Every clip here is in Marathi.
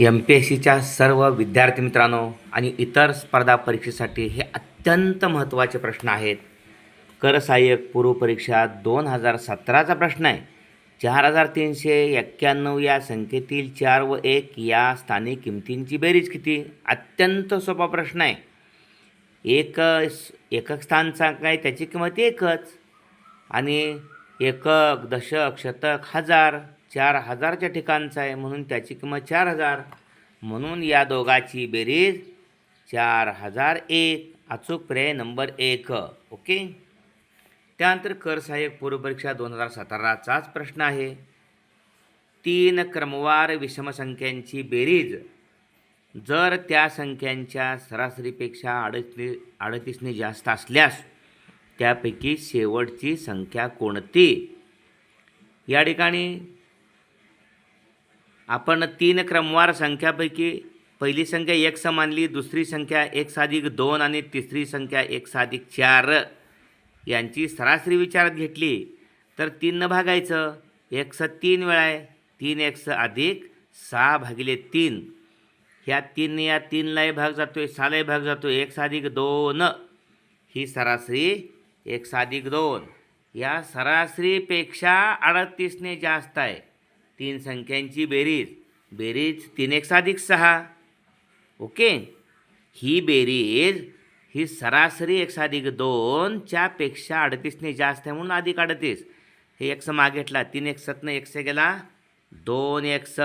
एम पी एस सीच्या सर्व विद्यार्थी मित्रांनो आणि इतर स्पर्धा परीक्षेसाठी हे अत्यंत महत्त्वाचे प्रश्न आहेत. कर सहाय्यक पूर्वपरीक्षा दोन हजार सतराचा प्रश्न आहे. चार हजार तीनशे एक्क्याण्णव या संख्येतील चार व एक या स्थानिक किमतींची बेरीज किती? अत्यंत सोपा प्रश्न आहे. एक एकक स्थान सांगाय त्याची किंमत एकच. आणि एकक दशक शतक हजार. चार हजारच्या ठिकाणचं आहे म्हणून त्याची किंमत चार हजार. म्हणून या दोघाची बेरीज चार हजार एक. अचूक पर्याय नंबर एक. ओके? त्यानंतर कर सहाय्यक पूर्वपरीक्षा दोन हजार सतराचाच प्रश्न आहे. तीन क्रमवार विषमसंख्यांची बेरीज. जर त्या संख्यांच्या सरासरीपेक्षा अडतीस अडतीसने जास्त असल्यास त्यापैकी शेवटची संख्या कोणती? या ठिकाणी आपण तीन क्रमवार संख्यापैकी पहिली संख्या एक मानली दुसरी संख्या एक साधिक दोन आणि तिसरी संख्या एक साधिक चार. यांची सरासरी विचारात घेतली तर तीननं भागायचं. एकस तीन वेळा आहे तीन एकसं अधिक सहा भागिले तीन. ह्या तीन या तीनलाही भाग जातो आहे सहालाही भाग जातो आहे एक साधिक दोन. ही सरासरी एक साधिक दोन. या सरासरीपेक्षा अडतीसने जास्त आहे. तीन संख्यांची बेरीज. बेरीज तीन एक साधिक सहा. ओके? ही बेरीज ही सरासरी एक साधिक दोनच्या पेक्षा अडतीसने जास्त आहे म्हणून अधिक अडतीस. हे एक मागे घेतला तीन एक सतनं एकस गेला दोन एक स.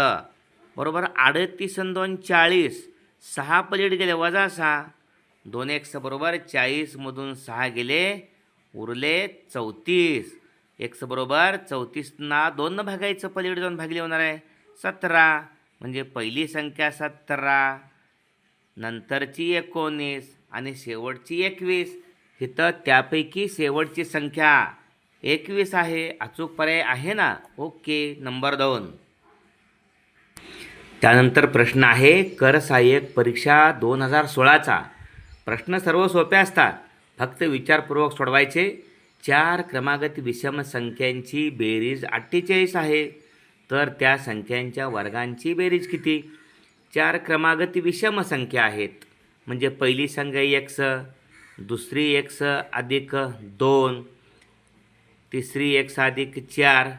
बरोबर? अडतीस आणि दोन चाळीस. सहा पलीड गेले वजा सहा. दोन एक स बरोबर चाळीसमधून सहा गेले उरले चौतीस. एक्स बरोबर चौतीसना दोननं भागायचं पलीकडे जाऊन भागले होणार आहे. सतरा म्हणजे पहिली संख्या सतरा. नंतरची एकोणीस आणि शेवटची एकवीस. इथं त्यापैकी शेवटची संख्या एकवीस आहे. अचूक पर्याय आहे ना? ओके नंबर दोन. त्यानंतर प्रश्न आहे कर सहाय्यक परीक्षा दोन हजार सोळाचा. प्रश्न सर्व सोपे असतात. फक्त विचारपूर्वक सोडवायचे. चार क्रमागत विषम संख्यांची बेरीज अठ्ठेचाळीस आहे. तर त्या संख्यांच्या वर्गांची बेरीज किती? चार क्रमागत विषम संख्या आहेत. म्हणजे पहिली संख्या एक्स दुसरी एक्स अधिक दोन तिसरी एक्स अधिक चार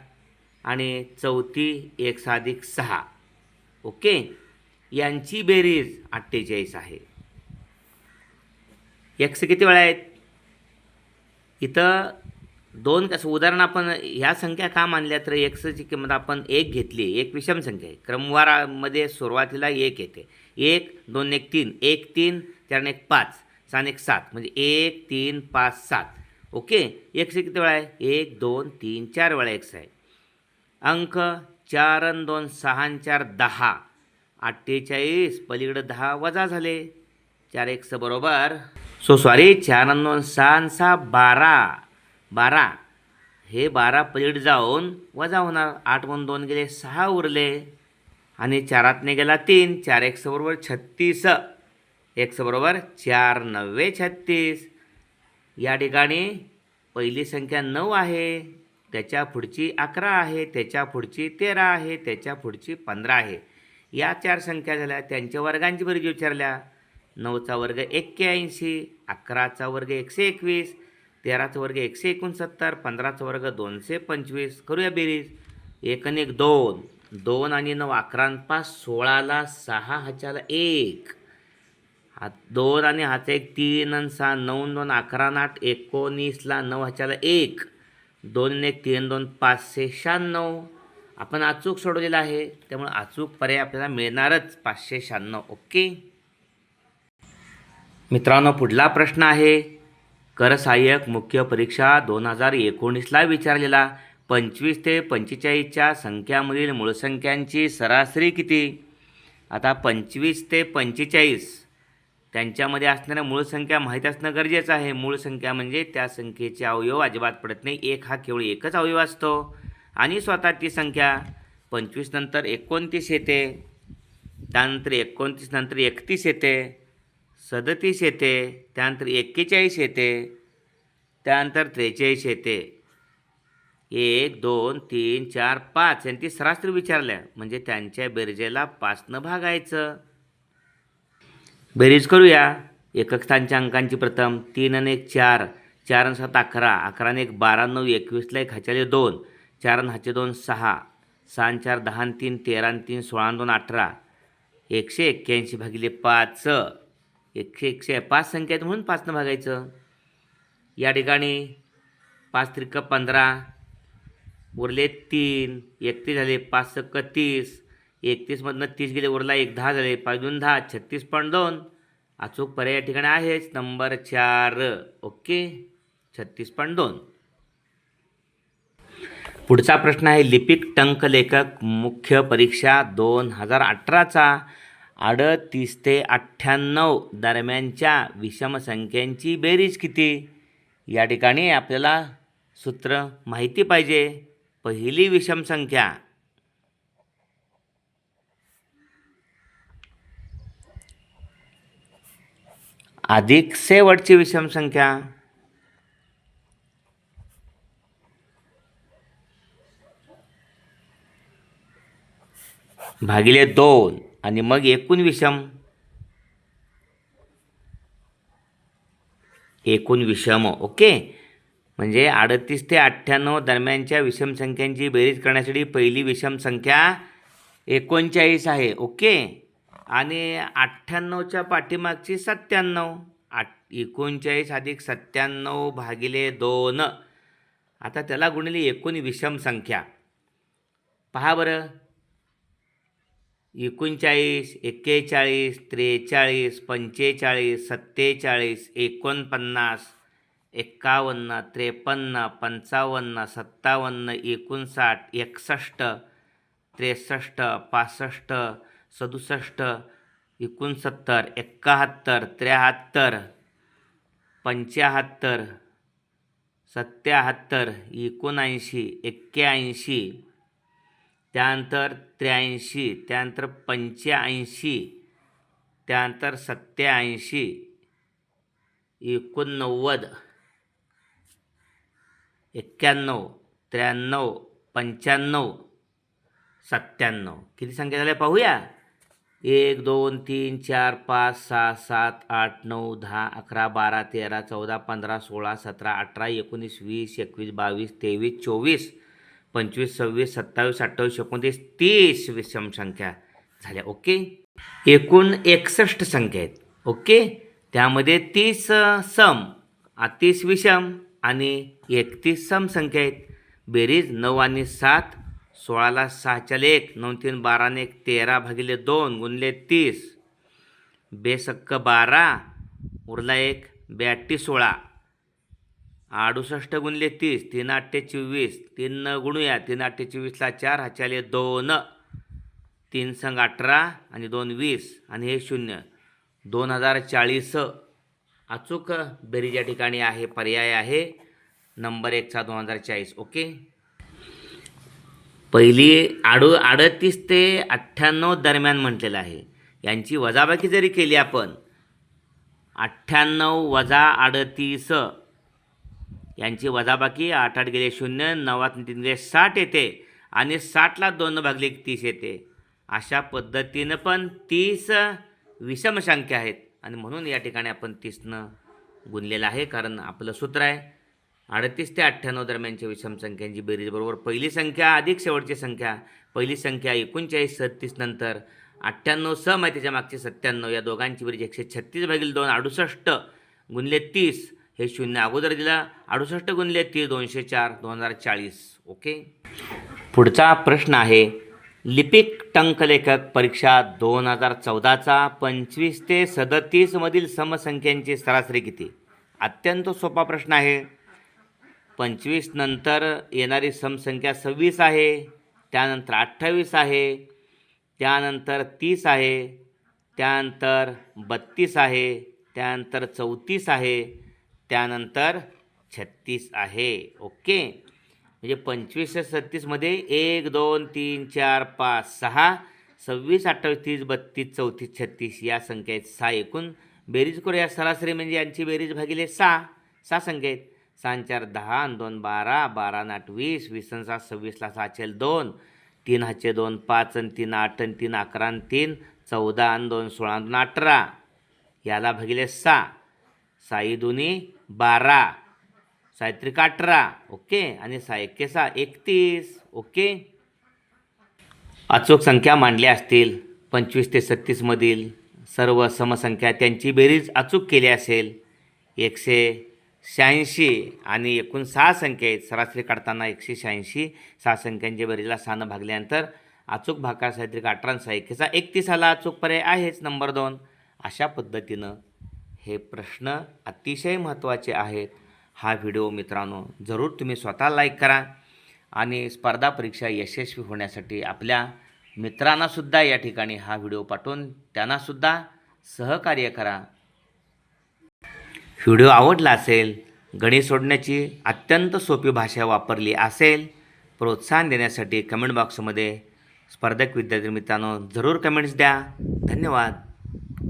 आणि चौथी एक्स अधिक सहा. ओके? यांची बेरीज अठ्ठेचाळीस आहे. एक्स किती वेळा आहेत? इथं दोन कसं उदाहरण आपण ह्या संख्या का मानल्या तर एक्सची किंमत आपण एक घेतली एक विषम संख्या आहे. क्रमवारामध्ये सुरुवातीला एक येते. एक दोन एक तीन. एक तीन चार एक पाच. सहा एक सात. म्हणजे एक तीन पाच सात. ओके? एक्स किती वेळा आहे? एक दोन तीन चार वेळा एक्स आहे. अंक चार अन दोन सहा चार दहा. अठ्ठेचाळीस. पलीकडं दहा वजा झाले. चार एक्स बरोबर सो सॉरी चार अन दोन सहा सहा बारा बारा हे बारा पलीड जाऊन वजा होणार आठ म्हणून दोन गेले सहा उरले आणि चारातने गेला तीन चार एक्स बरोबर छत्तीस एक्स बरोबर चार नव्वे छत्तीस या ठिकाणी पहिली संख्या नऊ आहे त्याच्या पुढची अकरा आहे त्याच्या पुढची तेरा आहे त्याच्या पुढची पंधरा आहे या चार संख्या झाल्या त्यांच्या वर्गांची बरीच विचारल्या नऊचा वर्ग एक्क्याऐंशी अकराचा वर्ग एकशे एकवीस तेराचा वर्ग एकशे एकोणसत्तर पंधराचा वर्ग दोनशे पंचवीस. करूया बेरीज. एक आणि एक दोन. दोन आणि नऊ अकरा पाच सोळाला सहा ह्याच्याला एक. हा दोन आणि हाचा एक तीन आणि सहा नऊ दोन अकरा आठ एकोणीसला नऊ ह्याच्याला एक. दोन एक तीन दोन पाचशे शहाण्णव. आपण अचूक सोडवलेलं आहे त्यामुळे अचूक पर्याय आपल्याला मिळणारच पाचशे शहाण्णव. ओके? मित्रांनो पुढला प्रश्न आहे. कर सहाय्यक मुख्य परीक्षा दोन हजार एकोणीसला विचारलेला. पंचवीस ते पंचेचाळीसच्या संख्यामधील मूळसंख्यांची सरासरी किती? आता पंचवीस ते पंचेचाळीस त्यांच्यामध्ये असणाऱ्या मूळ संख्या माहीत असणं गरजेचं आहे. मूळ संख्या म्हणजे त्या संख्येचे अवयव अजिबात पडत नाही. एक हा केवळ एकच अवयव असतो. आणि स्वतः ती संख्या पंचवीस नंतर एकोणतीस येते. त्यानंतर एकोणतीस नंतर एकतीस येते. सदतीस येते त्यानंतर एक्केचाळीस येते त्यानंतर त्रेचाळीस येते. एक दोन तीन चार पाच यांनी सरासरी विचारल्या. म्हणजे त्यांच्या बेरजेला पाचनं भागायचं. बेरीज करूया. एकक स्थानच्या अंकांची प्रथम तीन आणि एक चार. चार आणि सात अकरा. अकरा आणि एक बारा नऊ. एकवीसला एक हाच्याले दोन. चार आणि हाचे दोन सहा. सहा आणि चार दहा आणि तीन. तेरा आणि तीन सोळा दोन अठरा. एकशे एक्क्याऐंशी भागिले पाच. एकशे एकशे पाच संख्या आहेत म्हणून पाचनं भागायचं. या ठिकाणी पाच त्रिक पंधरा उरले तीन एकतीस झाले पाच सक्क तीस एकतीसमधनं तीस गेले उरला एक दहा झाले पाच दोन दहा छत्तीस पॉईंट दोन. अचूक पर्याय या ठिकाणी आहेच. नंबर चार ओके? छत्तीस पॉईंट दोन. पुढचा प्रश्न आहे लिपिक टंकलेखक मुख्य परीक्षा दोन हजार अठराचा. अडतीस ते अठ्ठ्याण्णव दरम्यानच्या विषमसंख्यांची बेरीज किती? या ठिकाणी आपल्याला सूत्र माहिती पाहिजे. पहिली विषमसंख्या. अधिक शेवटची विषमसंख्या. भागिले दोन. आणि मग एकूण विषम एकूण विषम ओके? म्हणजे अडतीस ते अठ्ठ्याण्णव दरम्यानच्या विषम संख्यांची बेरीज करण्यासाठी पहिली विषम संख्या एकोणचाळीस आहे ओके? आणि अठ्ठ्याण्णवच्या पाठीमागची सत्त्याण्णव. आठ एकोणचाळीस अधिक सत्त्याण्णव भागिले दोन. आता त्याला गुणली एकूण विषम संख्या. पहा बरं. एकोणचाळीस एक्केचाळीस त्रेचाळीस पंचेचाळीस सत्तेचाळीस एकोणपन्नास एक्कावन्न त्रेपन्न पंचावन्न सत्तावन्न एकोणसाठ एकसष्ट त्रेसष्ट पासष्ट सदुसष्ट एकोणसत्तर एकाहत्तर त्र्याहत्तर पंच्याहत्तर सत्याहत्तर एकोणऐंशी एक्क्याऐंशी. त्यानंतर त्र्याऐंशी त्यानंतर पंच्याऐंशी त्यानंतर सत्याऐंशी एकोणनव्वद एक्क्याण्णव त्र्याण्णव पंच्याण्णव सत्त्याण्णव. किती संख्या झाल्या पाहूया? एक दोन तीन चार पाच सहा सात आठ नऊ दहा अकरा बारा तेरा चौदा पंधरा सोळा सतरा अठरा एकोणीस वीस एकवीस बावीस तेवीस चोवीस. पंचवीस सव्वीस सत्तावीस अठ्ठावीस एकोणतीस तीस विषम संख्या झाल्या. ओके? एकूण एकसष्ट संख्या आहेत. ओके? त्यामध्ये तीस सम तीस विषम आणि एकतीस सम संख्या आहेत. बेरीज नऊ आणि सात सोळाला सहाच्या एक नऊ तीन बाराने एक तेरा भागिले दोन गुणले तीस. बेसक्क बारा उरला एक ब्याटी सोळा. अडुसष्ट गुणले तीस तीन आठे चोवीस तीन गुणूया तीन आठे चोवीसला चार हाच्याले दोन. तीन संघ अठरा आणि दोन वीस आणि हे शून्य. दोन हजार चाळीस. अचूक बेरीज ठिकाणी आहे पर्याय आहे. नंबर एकचा दोन हजार चाळीस ओके? पहिली आडू अडतीस ते अठ्ठ्याण्णव दरम्यान म्हटलेलं आहे. यांची वजाबाकी जरी केली आपण अठ्ठ्याण्णव वजा अडतीस यांची वजाबाकी आठ आठ गेले शून्य नवात तीन गेले साठ येते आणि साठला दोन भागले तीस येते. अशा पद्धतीनं पण तीस विषमसंख्या आहेत. आणि म्हणून या ठिकाणी आपण तीसनं गुणलेलं आहे कारण आपलं सूत्र आहे अडतीस ते अठ्ठ्याण्णव दरम्यानच्या विषम संख्यांची बेरीज. बरोबर पहिली संख्या अधिक शेवटची संख्या. पहिली संख्या एकोणचाळीस सत्तीस नंतर अठ्ठ्याण्णव सम आहे त्याच्या मागचे सत्त्याण्णव. या दोघांची बेरीज एकशे छत्तीस भागील दोन अडुसष्ट गुणले तीस. हे शून्य अगोदर दिला अडुसष्ट गुणले तीस दोनशे चार दोन हजार चाळीस ओके? पुढचा प्रश्न आहे लिपिक टंकलेखक परीक्षा दोन हजार चौदाचा पंचवीस ते सदतीसमधील समसंख्यांची सरासरी किती? अत्यंत सोपा प्रश्न आहे. पंचवीस नंतर येणारी समसंख्या सव्वीस आहे त्यानंतर अठ्ठावीस आहे त्यानंतर तीस आहे त्यानंतर बत्तीस आहे त्यानंतर चौतीस आहे त्यानंतर छत्तीस आहे. ओके? म्हणजे पंचवीस ते सत्तीसमध्ये एक दोन तीन चार पाच सहा सव्वीस अठ्ठावीस तीस बत्तीस चौतीस छत्तीस या संख्या आहेत. सहा एकूण. बेरीज करूया. सरासरी म्हणजे यांची बेरीज भागिले सहा. सहा संख्या आहेत. सहा चार दहा आणि दोन बारा. बारा आणि आठ वीस वीस आणि सात सव्वीसला सहाशे दोन. तीन हाचे दोन पाच आणि तीन आठ आणि तीन अकरा आणि तीन चौदा आणि दोन सोळा आणि दोन अठरा. याला भागिले सहा. साई दोन्ही बारा सायत्रिक अठरा ओके? आणि सहा एकतीस ओके? अचूक संख्या मांडल्या असतील पंचवीस ते सत्तीसमधील सर्व समसंख्या त्यांची बेरीज अचूक केली असेल एकशे शहाऐंशी आणि एकूण सहा संख्या आहेत. सरासरी काढताना एकशे शहाऐंशी सहा संख्यांच्या बेरीजला सहानं भागल्यानंतर अचूक भाकार साहित्रिक अठरा सायकेचा एकतीस आला. अचूक पर्याय आहेच नंबर दोन. अशा पद्धतीनं हे प्रश्न अतिशय महत्त्वाचे आहेत. हा व्हिडिओ मित्रांनो जरूर तुम्ही स्वतः लाईक करा आणि स्पर्धा परीक्षा यशस्वी होण्यासाठी आपल्या मित्रांनासुद्धा या ठिकाणी हा व्हिडिओ पाठवून त्यांनासुद्धा सहकार्य करा. व्हिडिओ आवडला असेल गणित सोडण्याची अत्यंत सोपी भाषा वापरली असेल प्रोत्साहन देण्यासाठी कमेंट बॉक्समध्ये स्पर्धक विद्यार्थी मित्रांनो जरूर कमेंट्स द्या. धन्यवाद.